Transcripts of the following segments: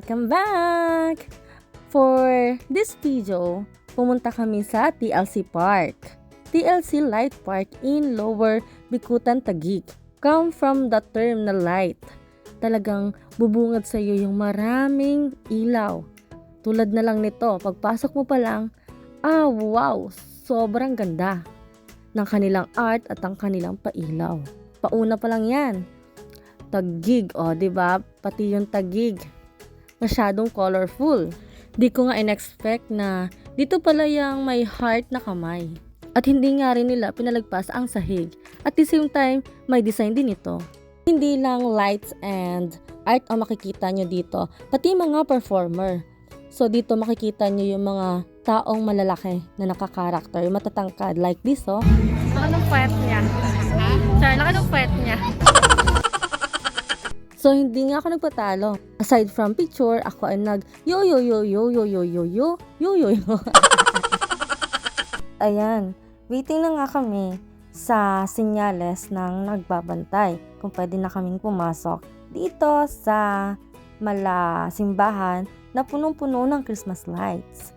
welcome back! For this video, pumunta kami sa TLC Park. TLC Light Park in Lower Bikutan, Taguig. Come from the term na light. Talagang bubungad sa iyo yung maraming ilaw. Tulad na lang nito, pagpasok mo pa lang, ah wow, sobrang ganda ng kanilang art at ang kanilang pailaw. Pauna pa lang yan. Tagig, o, oh, 'di ba? Pati yung tagig. Masyadong colorful. Di ko nga in-expect na dito pala yung may heart na kamay. At hindi nga rin nila pinalagpas ang sahig. At the same time, may design din ito. Hindi lang lights and art ang makikita nyo dito, pati mga performer. So dito makikita nyo yung mga taong malalaki na nakakarakter, matatangkad like this oh. Laki ng puwet niya. Sir, laki ng puwet niya. So, hindi nga ako nagpatalo. Aside from picture, ako ay nag yo yo yo yo yo yo yo yo yo yo yo. Ayan, waiting na nga kami sa senyales ng nagbabantay kung pwede na kaming pumasok dito sa mala simbahan na punong-puno ng Christmas lights.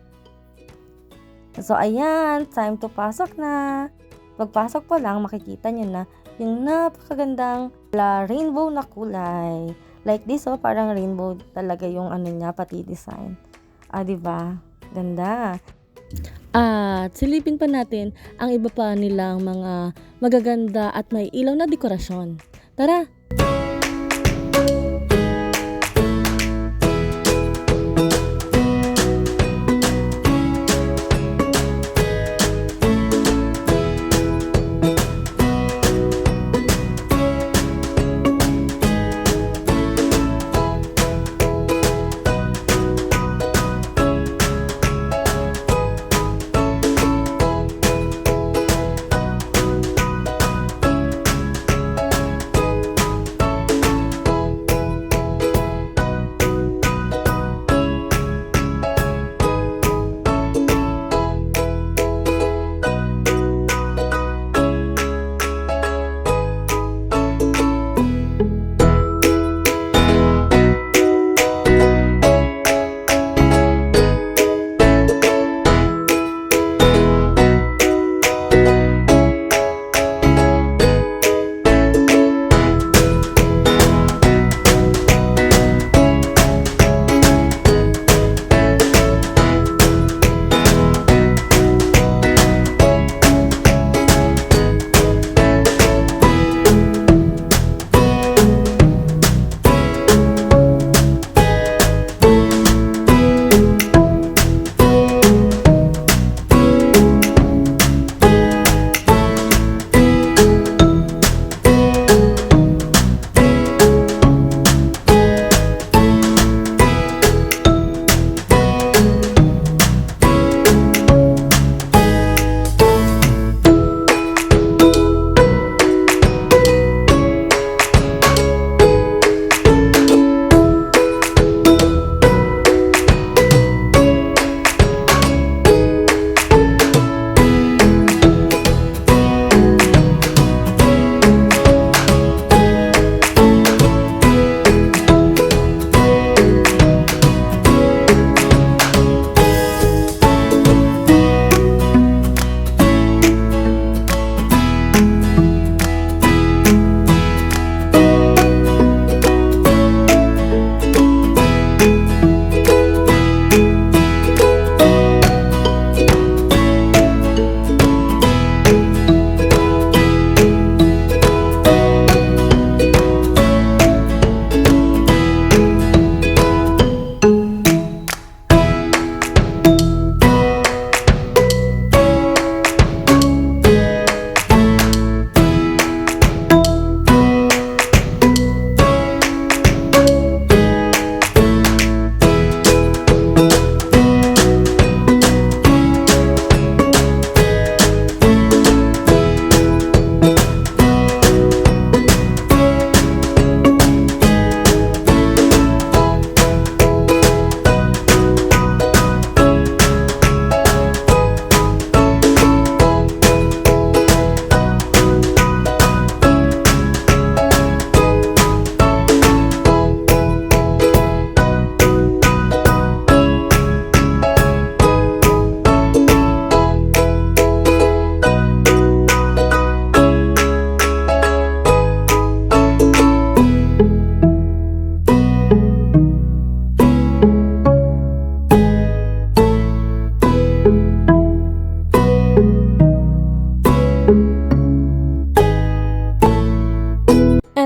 So, ayan, time to pasok na. Pagpasok pa lang, makikita nyo na yung napakagandang la rainbow na kulay. Like this, oh, parang rainbow talaga yung ano niya, pati design. Ah, di ba? Ganda. At silipin pa natin ang iba pa nilang mga magaganda at may ilaw na dekorasyon. Tara!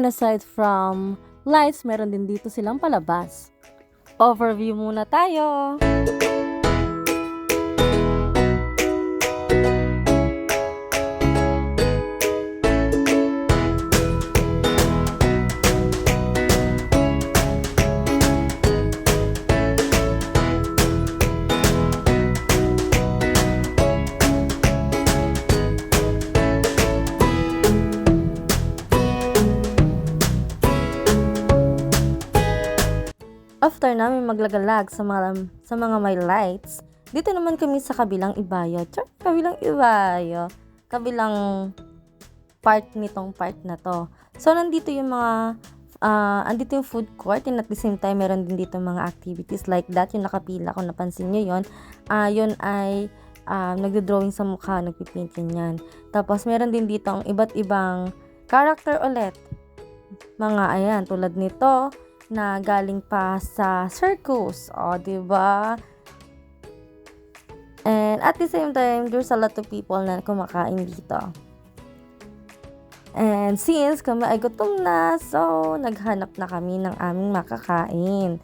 And aside from lights, meron din dito silang palabas. Overview muna tayo. After namin maglagalag sa mga, sa mga may lights, dito naman kami sa kabilang ibayo. Char, kabilang ibayo. Kabilang part nitong part na to. So, nandito yung mga, ah, andito yung food court and at the same time, meron din dito mga activities like that. Yung nakapila, kung napansin nyo yun, ah yun ay ah, nagdo-drawing sa mukha, nagpipaint yan. Tapos, meron din dito ang iba't ibang character ulit. Mga ayan, tulad nito, na galing pa sa circus. O, di ba? And at the same time, there's a lot of people na kumakain dito. And since kami ay gutom na, so naghanap na kami ng aming makakain.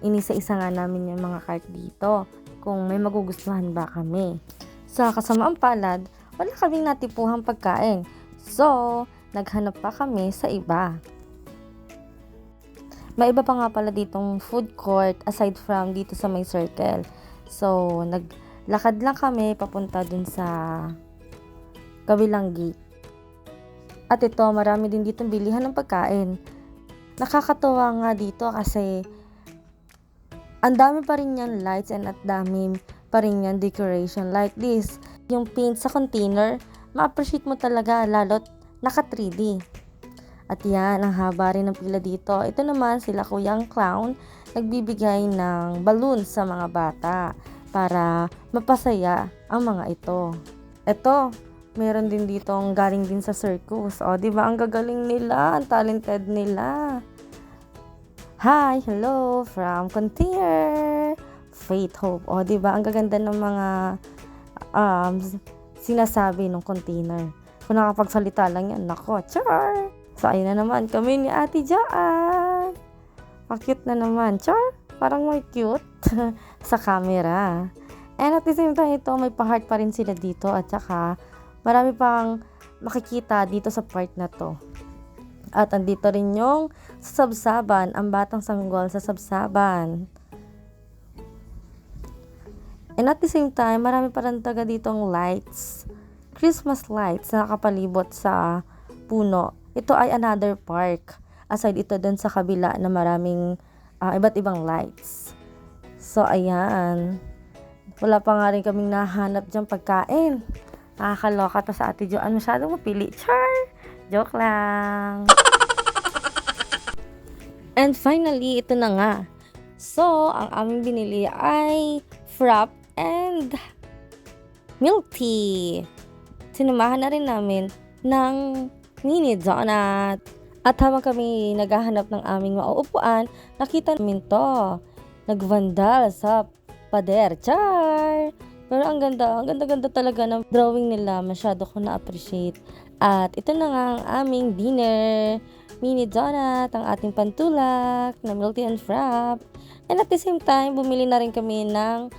Inisa-isa nga namin yung mga cart dito kung may magugustuhan ba kami. Sa kasamaang palad, wala kaming natipuhang pagkain. So, naghanap pa kami sa iba. May iba pa nga pala ditong food court aside from dito sa may circle. So, naglakad lang kami papunta dun sa kabilang gate. At ito, marami din ditong bilihan ng pagkain. Nakakatuwa nga dito kasi ang dami pa rin yan lights and at dami pa rin yan decoration like this. Yung paint sa container, ma-appreciate mo talaga lalo't naka 3D. At yan, ang haba rin ng pila dito. Ito naman sila Kuyang Clown, nagbibigay ng balloons sa mga bata para mapasaya ang mga ito. Ito, meron din dito ang galing din sa circus. O, di ba? Ang gagaling nila, ang talented nila. Hi, hello, from Contier. Faith Hope. O, di ba? Ang gaganda ng mga um, sinasabi ng container. Kung nakapagsalita lang yan, nako, char! So, ayun na naman kami ni Ate Joanne. Pa-cute na naman. Char, parang may cute sa camera. And at the same time, ito, may pa-heart pa rin sila dito. At saka, marami pang makikita dito sa part na to. At andito rin yung sa sabsaban, ang batang sanggol sa sabsaban. And at the same time, marami pa rin taga ditong lights. Christmas lights na nakapalibot sa puno. Ito ay another park. Aside ito dun sa kabila na maraming ah, iba't ibang lights. So, ayan. Wala pa nga rin kaming nahanap dyan pagkain. Nakakaloka to sa ate Joanne. Masyadong mapili. Char! Joke lang. And finally, ito na nga. So, ang aming binili ay frap and milk tea. Sinamahan na rin namin ng mini donut. At habang kami naghahanap ng aming mauupuan, nakita namin to. Nagvandal sa pader. Char! Pero ang ganda, ang ganda-ganda talaga ng drawing nila. Masyado ko na-appreciate. At ito na nga ang aming dinner. Mini donut, ang ating pantulak, na tea and frap. And at the same time, bumili na rin kami ng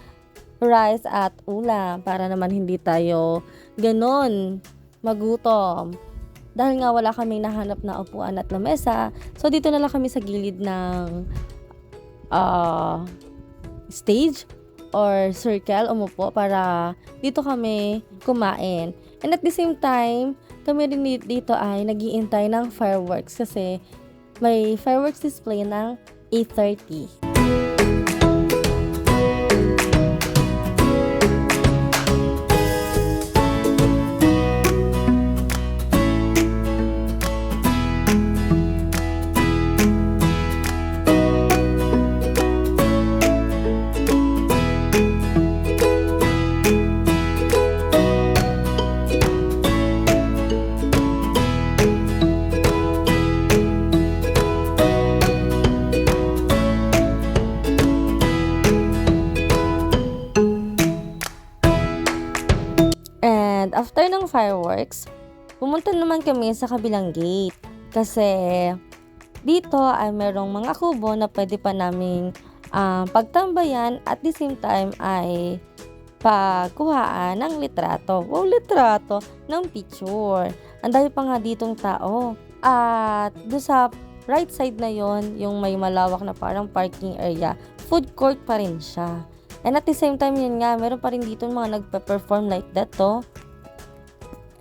rice at ulam para naman hindi tayo ganon magutom. Dahil nga wala kaming nahanap na upuan at lamesa, so dito na lang kami sa gilid ng ah, stage or circle umupo para dito kami kumain. And at the same time, kami rin di- dito ay nagiintay ng fireworks kasi may fireworks display ng 8.30. after ng fireworks, pumunta naman kami sa kabilang gate. Kasi dito ay merong mga kubo na pwede pa naming ah, pagtambayan at the same time ay pagkuhaan ng litrato. Wow, litrato ng picture. Ang dami pa nga ditong tao. At doon sa right side na yon yung may malawak na parang parking area, food court pa rin siya. And at the same time, yun nga, meron pa rin dito mga nagpe-perform like that to.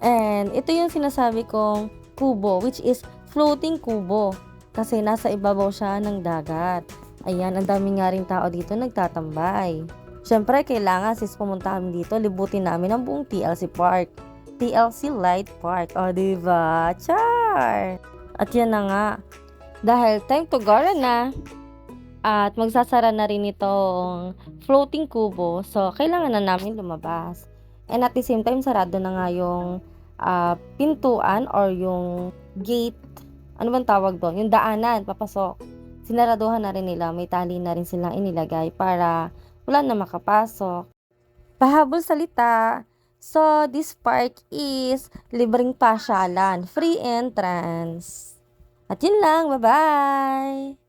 And ito yung sinasabi kong kubo, which is floating kubo. Kasi nasa ibabaw siya ng dagat. Ayan, ang dami nga rin tao dito nagtatambay. Siyempre, kailangan sis pumunta kami dito, libutin namin ang buong TLC Park. TLC Light Park. O, diba? Char! At yan na nga. Dahil time to go na. At magsasara na rin itong floating kubo. So, kailangan na namin lumabas. And at the same time, sarado na nga yung ah, pintuan or yung gate. Ano bang tawag doon? Yung daanan, papasok. Sinaraduhan na rin nila. May tali na rin silang inilagay para wala na makapasok. Pahabol salita. So, this park is libreng pasyalan. Free entrance. At yun lang. Bye-bye!